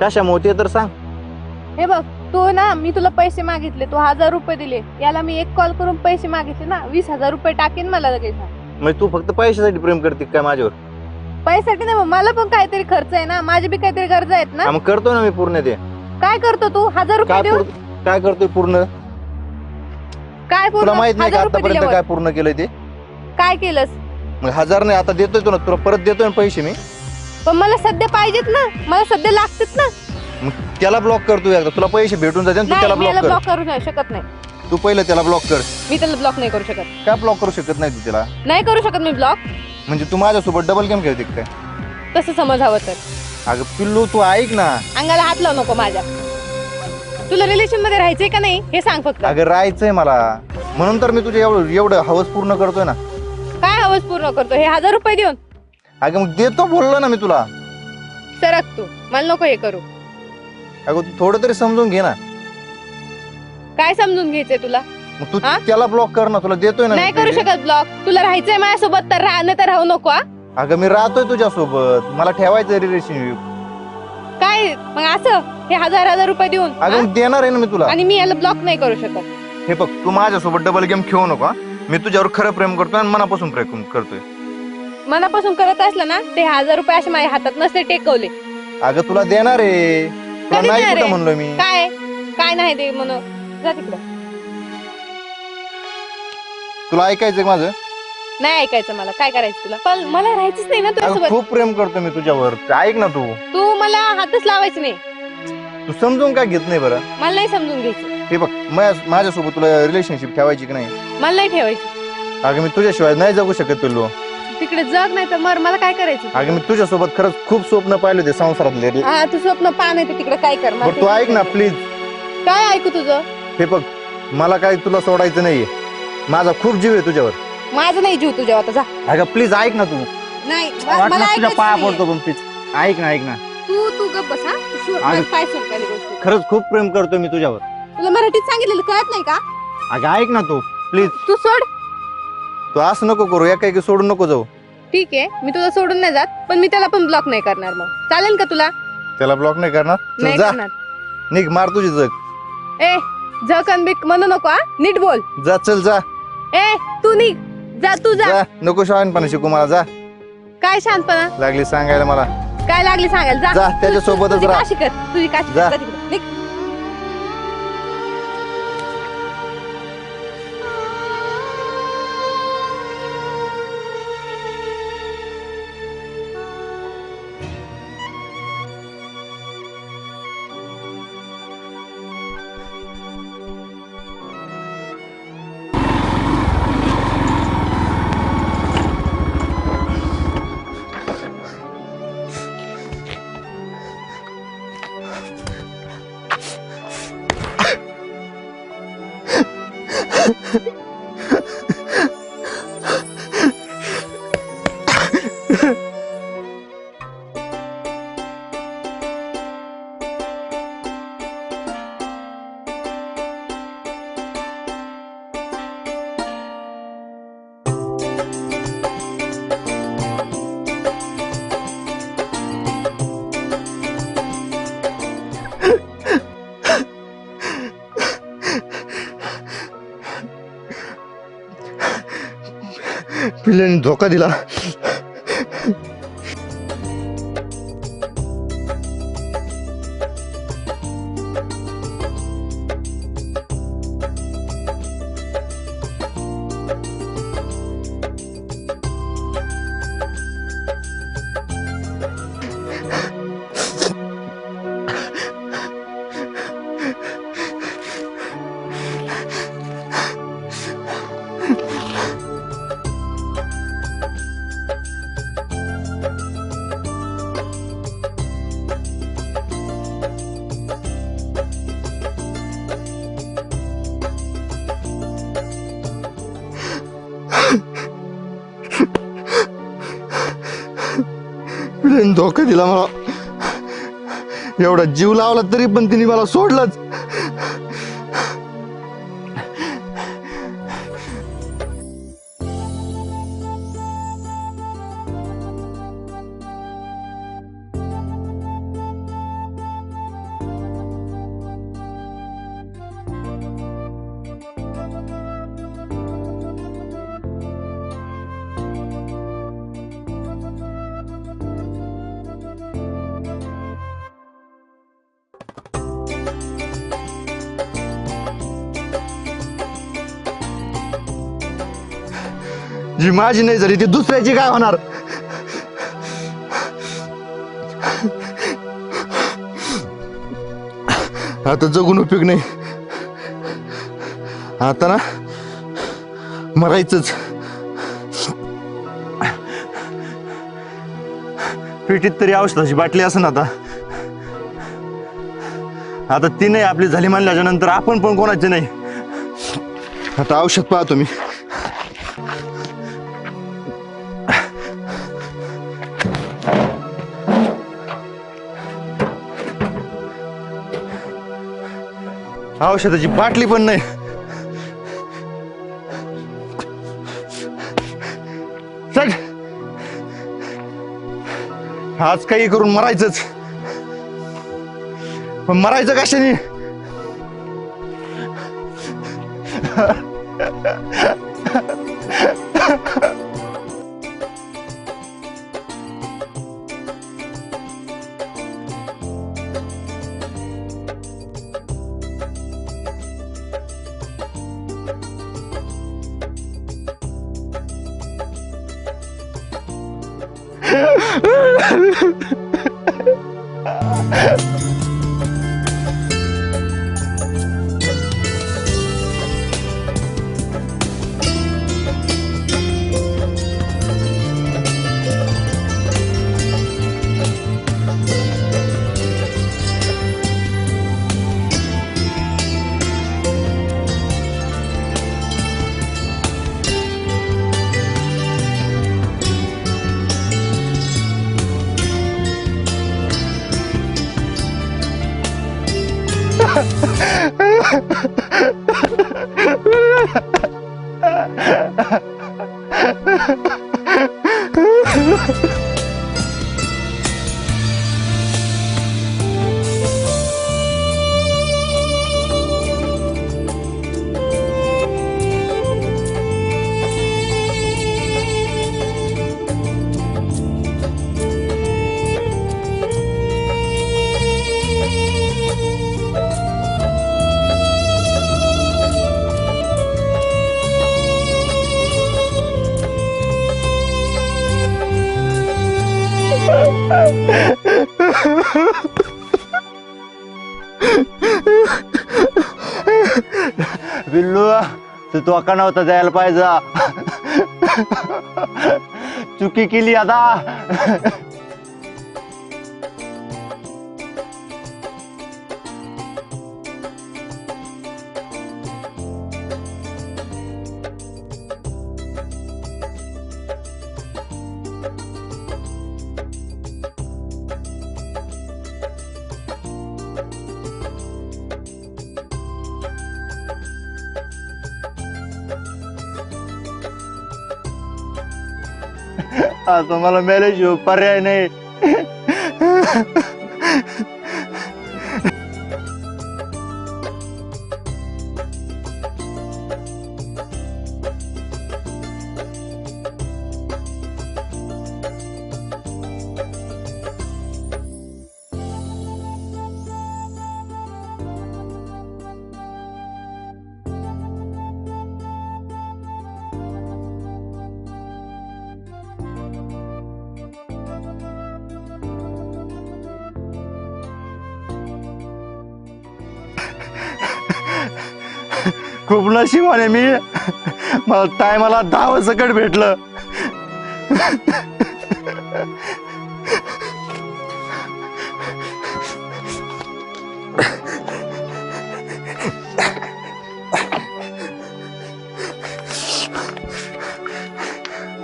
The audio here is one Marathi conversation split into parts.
शकत नाही. कशामुळे ते तर सांग. हे बघ तू ना मी तुला पैसे मागितले तू हजार रुपये दिले. याला मी एक कॉल करून पैसे मागितले ना वीस हजार रुपये टाकेन मला लगेच. हा. म्हणजे तू फक्त पैशासाठी प्रेम करते काय माझ्यावर? पैशासाठी नाही मग मला पण काहीतरी खर्च आहे ना माझे बी काहीतरी गरज आहेत ना. हा, मग करतो ना मी पूर्ण ते. काय करतो तू? हजार रुपये काय देऊन? पूर्ण- काय करतोय पूर्ण? काय तुला पूर्ण माहीत नाही का हजार रुपये आतापर्यंत दिल्यावर. काय पूर्ण केलंय ते? काय केलंस? मग हजार नाही आता देतोय तुला तुला परत देतोय ना पैसे मी? पण मला सध्या पाहिजेत ना. मला सध्या लागतात ना. मग त्याला ब्लॉक करतो एकदा. तुला पैसे भेटून जाते तू नाही त्याला याला ब्लॉक कर. ब्लॉक करू नाही शकत नाही. तू पहिलं त्याला ब्लॉक कर. मी त्याला ब्लॉक नाही करू शकत. काय ब्लॉक करू शकत नाही तू त्याला? नाही करू शकत मी ब्लॉक म्हणजे तू माझ्यासोबत डबल गेम खेळते का काय? तसं समज हवं तर. अगं पिल्लू तू ऐक ना. अंगाला हात लावू नको माझ्या. तुला रिलेशनमध्ये राहायचंय का नाही हे सांग फक्त. अगं राहायचंय मला. म्हणून तर मी तुझे एवढं एवढं हवस पूर्ण करतोय ना. काय हवस पूर्ण करतो हे हजार रुपये देऊन. अगं मग देतो बोललो ना मी तुला. सरक तू. मला नको हे करू. अगं तू थोडं तरी समजून घे ना. काय समजून घ्यायचंय तुला? मग तू हा? त्याला ब्लॉक कर ना तुला देतोय ना नाही मी करू ते. शकत ब्लॉक तुला राहायचंय माझ्यासोबत तर राहणं तर राहू नको हा? अगं मी राहतोय तुझ्यासोबत. मला ठेवायचं रिलेशनशिप काय? मग असं? हे हजार हजार रुपये देऊन अगं हा? मग देणार आहे ना मी तुला. आणि मी याला ब्लॉक नाही करू शकत. हे बघ तू माझ्यासोबत डबल गेम खेळू नको हा? मी तुझ्यावर खरं प्रेम करतोय आणि मनापासून प्रेम करतोय. मनापासून करत असलं ना ते हजार रुपये असे माझ्या हातात नसते टेकवले. अगं तुला देणार आहे. तुला कधी नाही देणार कुठं आहे? म्हणलो मी. काय? काय नाही ते म्हणून. जा तिकडं. तुला ऐकायचंय का माझं? नाही ऐकायचं मला. काय करायचं तुला? पण मला राहायचंच नाही ना अगं तुझ्यासोबत. खूप प्रेम करतो मी तुझ्यावर. ऐक ना तू. तू मला हातच लावायचं नाही. तू समजून का घेत नाही बरं? मला नाही समजून घ्यायचं. हे बघ माझ्या- माझ्यासोबत तुला रिलेशनशिप ठेवायची की नाही? मला नाही ठेवायची. अगं मी तुझ्याशिवाय नाही जगू शकत पिल्लू. तिकडे जग नाही तर मर. मला काय करायचं? अगं मी तुझ्यासोबत खरंच खूप स्वप्न पाहिले होते संसारातले हा तू स्वप्न पा नाही तिकडे काय कर. मला बरं तू ऐक ना प्लीज काय ऐकू तुझं? हे बघ मला काय तुला सोडायचं नाहीये. माझा खूप जीव आहे तुझ्यावर. माझं नाही जीव तुझ्या आता जा. अगं प्लीज ऐक ना तू. नाही वाटलं मला तुझ्या ऐकायचं पाया नाहीये. पडतो पण प्लीज ऐक ना ऐक ना. तू तू गप बस हा. तू सोड, अगं- माझं पाय सोड पहिली गोष्ट. खरंच खूप प्रेम करतो मी तुझ्यावर. तुला मराठीत सांगितलेलं कळत नाही का? अगं ऐक ना तू प्लीज तू सोड. तू असं नको करू एका एकी सोडून नको जाऊ. ठीक आहे मी तुला सोडून नाही जात पण मी त्याला पण ब्लॉक नाही करणार मग. चालेल का तुला? त्याला ब्लॉक नाही करणार? चल नाही जा. करणार. निघ मार तुझी जग. ए झकन बिक म्हणू नको हा. नीट बोल. जा चल जा. ए तू निघ. जा तू जा. जा. नको शहाणपणा शिकू मला जा. काय शांतपणा लागली सांगायला मला. काय लागली सांगायला? जा. जा त्याच्यासोबतच तुझी राहा. काशी कर तुझी काशी जा. निघ. धोका दिला धोका दिला मला. एवढा जीव लावला तरी पण तिने मला सोडलंच. जी माझी नाही झाली ती दुसऱ्याची काय होणार? आता जगून उपयोग नाही. आता ना मरायचंच. पेटीत तरी औषधाची बाटली असं आता. आता ती नाही आपली झाली मानल्याच्या नंतर आपण पण कोणाचे नाही. आता औषध पाहतो मी औषधाची बाटली पण नाही. चल. आज काही करून मरायचंच. पण मरायचं कशाने? Ha ha ha ha! Billu तू तो का नव्हता जायला पाहिजे. चुकी केली आता. आता मला मेल्याशिवाय पर्याय नाही. खूप नशिबाने मी मला टायमाला दहा सकट भेटलं.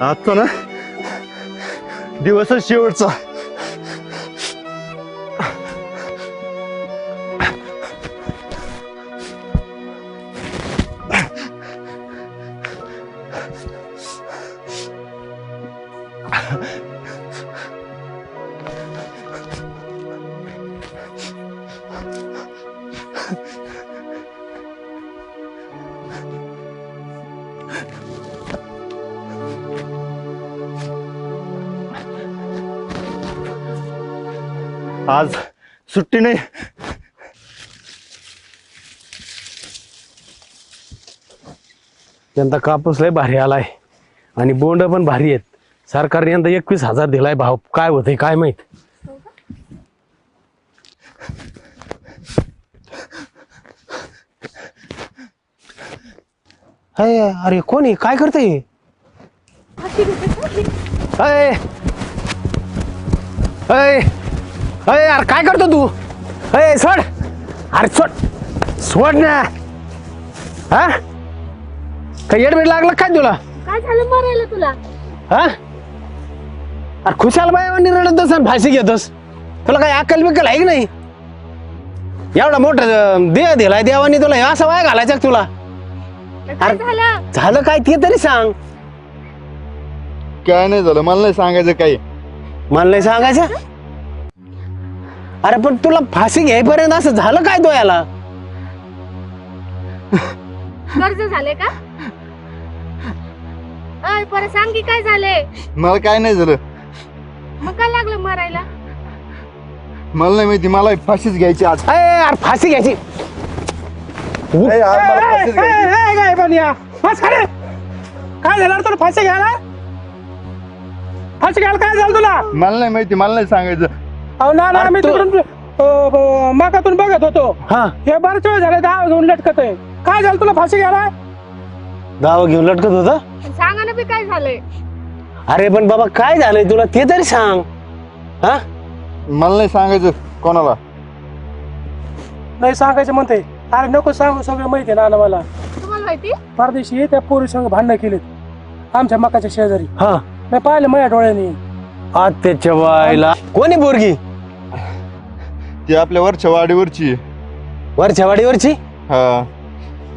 आता ना दिवसच शेवटचा. आज सुट्टी नाही. यंदा कापूस लय भारी आलाय. आणि बोंड पण भारी आहेत. सरकारने यंदा एकवीस हजार दिलाय भाव. काय होतंय काय माहीत? अय, अरे कोणी? काय करते अय अय अरे काय करतो तू? अय सोड. अरे सोड. सोड ना. हा? काय येडबीड लागलं काय तुला? काय झालं मरायला तुला? हा? अरे खुशाल बाय रडतोस आणि फाशी घेतोस. तुला काय अक्कल बिक्कल आहे की नाही? एवढा मोठा देह दिलाय देवानी तुला हे असं वाय घालायचं का तुला? काय अरे- झालं? झालं काय ते तरी सांग. काय नाही झालं मला नाही सांगायचं काही. मला नाही सांगायचं? अरे पण तुला फाशी घ्यायपर्यंत असं झालं काय तो याला कर्ज झाले का? अय परत सांग की काय झाले? मला काय नाही झालं. मग काय लागलं मरायला? मला नाही माहिती मला फाशीच घ्यायची आज. अय यार फाशी घ्यायची. ए, आज मला फाशीच घ्यायची. काय पण या. काय झालं? रे तुला फाशी घ्यायला? फाशी घ्यायला काय झालं तुला? मला नाही माहिती मला नाही सांगायचं. अहो ना ना अरे आम्ही तू- तिकडून अ, ब- मागातून बघत होतो. हा. हे बरेच वेळ झाले दहा घेऊन लटकत आहे काय झालं तुला फाशी घ्यायला गाव घेऊन लटकत होता? सांगा ना बी काय झालंय? अरे पण बाबा काय झालंय तुला? ते तरी सांग. हा? मला नाही सांगायचं कोणाला. नाही सांगायचं म्हणते अरे नको सांगू सगळं माहिती आहे ना मला. तुम्हाला माहिती? परदेशी त्या पोरी संग भांडणं केलीत. आमच्या मकाच्या शेजारी. हा. मी पाहिलं माझ्या डोळ्यांनी. आत्याच्या बायला कोणी पोरगी? ती आपल्या वरच्या वाडीवरची आहे. वरच्या वाडीवरची? हा.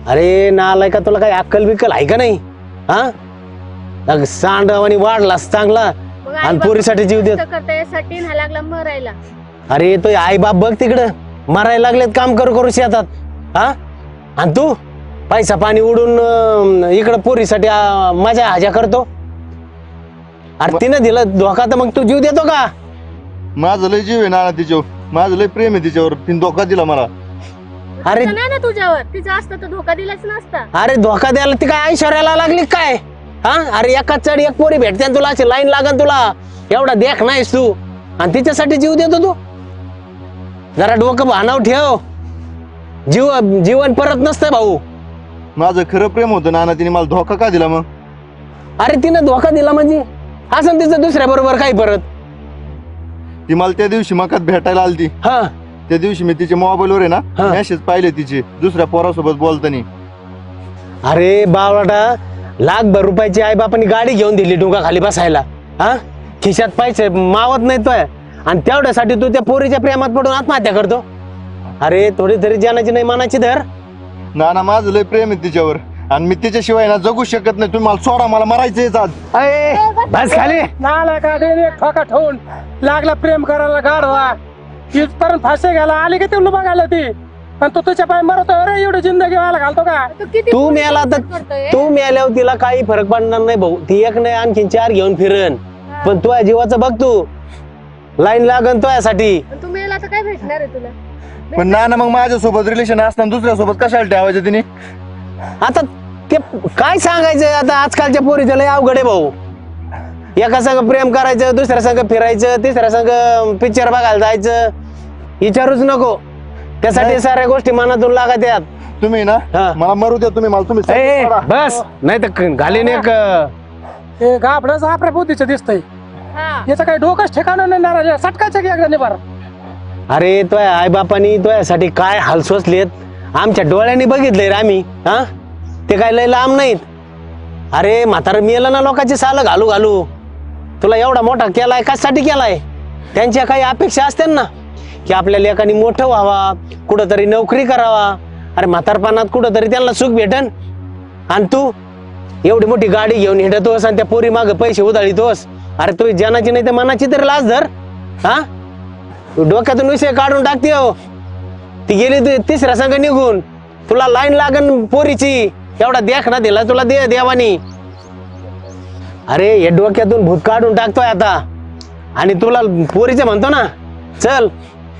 अरे नालाय का तुला काही अक्कल बिक्कल आहे का नाही? हा? सांडवानी वाढलास चांगला. मग आणि पोरीसाठी जीव देत. कष्ट करता यासाठी ना लागला मरायला. अरे तो आई बाप बघ तिकडं. मरायला लागलेत काम करू करू शेतात. हा? आणि तू? पैसा पाणी उडून अं, इकडं पोरीसाठी अं, मजा हाजा करतो? अरे तिनं दिलं धोका तर मग तू जीव देतो का? माझं लय जीव आहे नाना तिच्यावर. माझं लय प्रेम आहे तिच्यावर. तिने धोका दिला मला. अरे तिचं नाही ना तुझ्यावर. तिचं असतं तर धोका दिलाच नसता. अरे धोका द्यायला ती काय ऐश्वर्याला लागली काय? हा? अरे एका चढ एक पोरी भेटते आणि तुला अशी लाईन लागन तुला. एवढा देख नाहीस तू. आणि तिच्यासाठी जीव देतो तू. जरा डोकं भानाव ठेव. जीव जीवन परत नसतंय भाऊ. माझं खरं प्रेम होतं नाना तिने मला धोका का दिला मग? अरे तिनं धोका दिला म्हणजे? असं तिचं दुसऱ्या बरोबर काय परत? ती मला त्या दिवशी मकात भेटायला आलती. हा. त्या दिवशी मी तिच्या मोबाईलवर आहे ना हा. मेसेज पाहिले तिचे दुसऱ्या पोरासोबत बोलताना. अरे बावळाटा लाखभर रुपयाची आई बापानी गाडी घेऊन दिली डोंगा खाली बसायला. हा? खिशात पैसे मावत नाही तो. आणि तेवढ्यासाठी तू त्या पोरीच्या प्रेमात पडून आत्महत्या करतो? अरे थोडी तरी जाण्याची नाही मानाची धर. नाना माझं लय प्रेम आहे तिच्यावर. आणि मी तिच्याशिवाय ना जगू शकत नाही. तुम्ही मला सोडा मला मारायचंच आज. अय बस खाली. नाला एक ठोका ठेवून. लागला प्रेम करायला गाडवा इथपर्यंत फाशी घ्यायला आली का तेवढं बघायला ती? आणि तू तुझ्या पाय मरतो. अरे एवढी जिंदगी व्हायला घालतो का? तू किती तू मेला तर करतोय? तू मेल्यावर तिला काही फरक पडणार नाही भाऊ. ती एक नाही आणखीन चार घेऊन फिरन. पण तुझ्या जीवाचं बघ तू. लाईन लागन तुझ्यासाठी. आणि तू मेला तर काय भेटणार आहे तुला? पण नाना मग माझ्यासोबत रिलेशन असताना दुसऱ्यासोबत कशाला ठेवायचं तिने? आता ते काय सांगायचं? आता आजकालच्या पोरीचं लय अवघड आहे भाऊ. एका संग प्रेम करायचं दुसऱ्या संग फिरायचं तिसऱ्या संग पिक्चर बघायला जायचं. विचारूच नको. त्यासाठी. साऱ्या गोष्टी मनातून लागत यात तुम्ही ना हा. मला मरू द्या तुम्ही मला तुम्ही ए, सोडा. बस. नाही तर घालीन एक. हे गाबडच आपल्या बुद्धीचं दिसतंय. हा. याचं काही डोकंच ठिकाणं नाही ना सटकायचं की एकदा निभार अरे तो आई बापानी तुझ्यासाठी काय हाल सोसलेत आमच्या डोळ्यांनी बघितलंय रे आम्ही हा? ते काय लय लांब नाहीत. अरे म्हातारं मेलं ना लोकांची साल घालू घालू. तुला एवढा मोठा केलाय कशासाठी केलाय? त्यांच्या काही अपेक्षा असतात ना? की आपल्या लेखानी मोठं व्हावा कुठंतरी नोकरी करावा. अरे म्हातारपणात कुठंतरी त्यांना सुख भेटन. आणि तू एवढी मोठी गाडी घेऊन हिंडतोस आणि त्या पोरी माग पैसे उधळीतोस. अरे तू जनाची नाही तर मनाची तरी लाज धर हा? तू डोक्यातून विषय काढून टाकते हो. ती गेली ती- तिसऱ्या संघ निघून. तुला लाईन लागन पोरीची. एवढा देख ना दिला तुला दे देवानी. अरे हे डोक्यातून भूत काढून टाकतोय आता. आणि तुला पोरीचं म्हणतो ना चल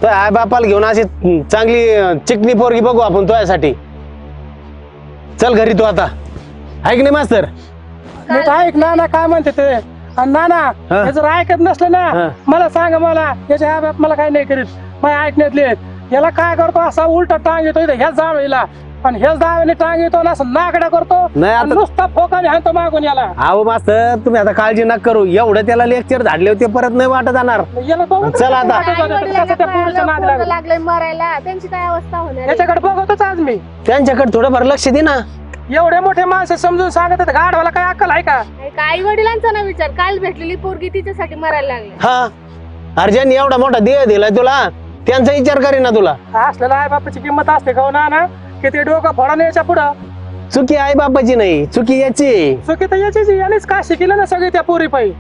तो आई बापाला घेऊन अशी चांगली चिकनी पोरगी बघू आपण तुझ्यासाठी. चल घरी तू आता. आहे की नाही मास्तर? ऐक ना ना काय म्हणते ते? आणि नाना हा. जर ऐकत नसलं. ना मला सांग मला याच्या ह्या बाप मला काही नाही करीत. माझ्या ऐकण्यातले आहेत. याला काय करतो? असा उलटा टांग येतो इथं ह्याच जावेला. आणि ह्याच दाव्याने टांग येतो आणि असं नाकडा करतो. नाही, आता- आणि नुसता फोकाने हाणतो मागून याला. अहो मास्तर तुम्ही आता काळजी नका करू. एवढं त्याला लेक्चर झाडले होते परत नाही वाटत जाणार. याला बघू चल आता. कसं त्या पोरीच्या नादी लागलं. लागलंय मरायला. त्यांची काय अवस्था होणार आहे? याच्याकडे बघतोच आज मी. त्यांच्याकडे थोडंफार लक्ष दे ना. एवढे मोठे माणसं समजून सांगत आहेत गाढवाला काय अक्कल आहे का? आई वडिलांचा ना विचार? काल भेटलेली पोरगी तिच्यासाठी मरायला लागली. हा. अर्जन एवढा मोठा देह दिलाय तुला त्यांचा विचार करी ना तुला असलेला आई बापाची किंमत असते का हो ना ना? की ते डोकं फोडा याच्या पुढं? चुकी आई बापाची नाही चुकी याची. आहे. चुकी तर याचीच आहे. यानेच काय शिकलं ना सगळे त्या पोरी पायी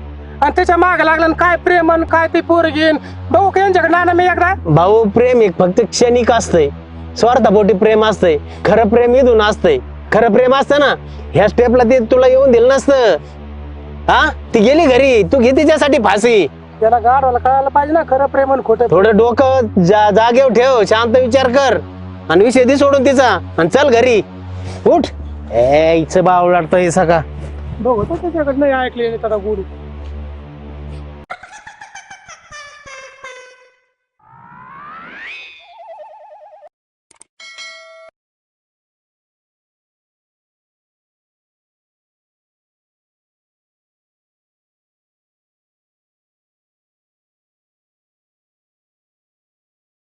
आणि त्याच्या माग लागलं आणि काय प्रेम आणि काय ती पोरी घेईन? बघू का यांच्याकडे नाना मी एकदा? भाऊ प्रेम एक फक्त क्षणिक असतंय. स्वार्थापोटी प्रेम असतंय. खरं प्रेम इथून असतंय. खरं प्रेम असतं ना ह्या स्टेपला ते तुला येऊन दिलं नसतं. हा? ती गेली घरी तू घे तिच्यासाठी फाशी त्याला गाडवाला कळायला पाहिजे ना खरं प्रेम आणि खोटं. थोडं डोकं जा जागेवर ठेव शांत विचार कर. आणि विषय दे सोडून तिचा. आणि चल घरी. उठ. ए इचं बावळाटतं हे सका बघू तर त्याच्याकडे नाही ऐकले त्याला गुरु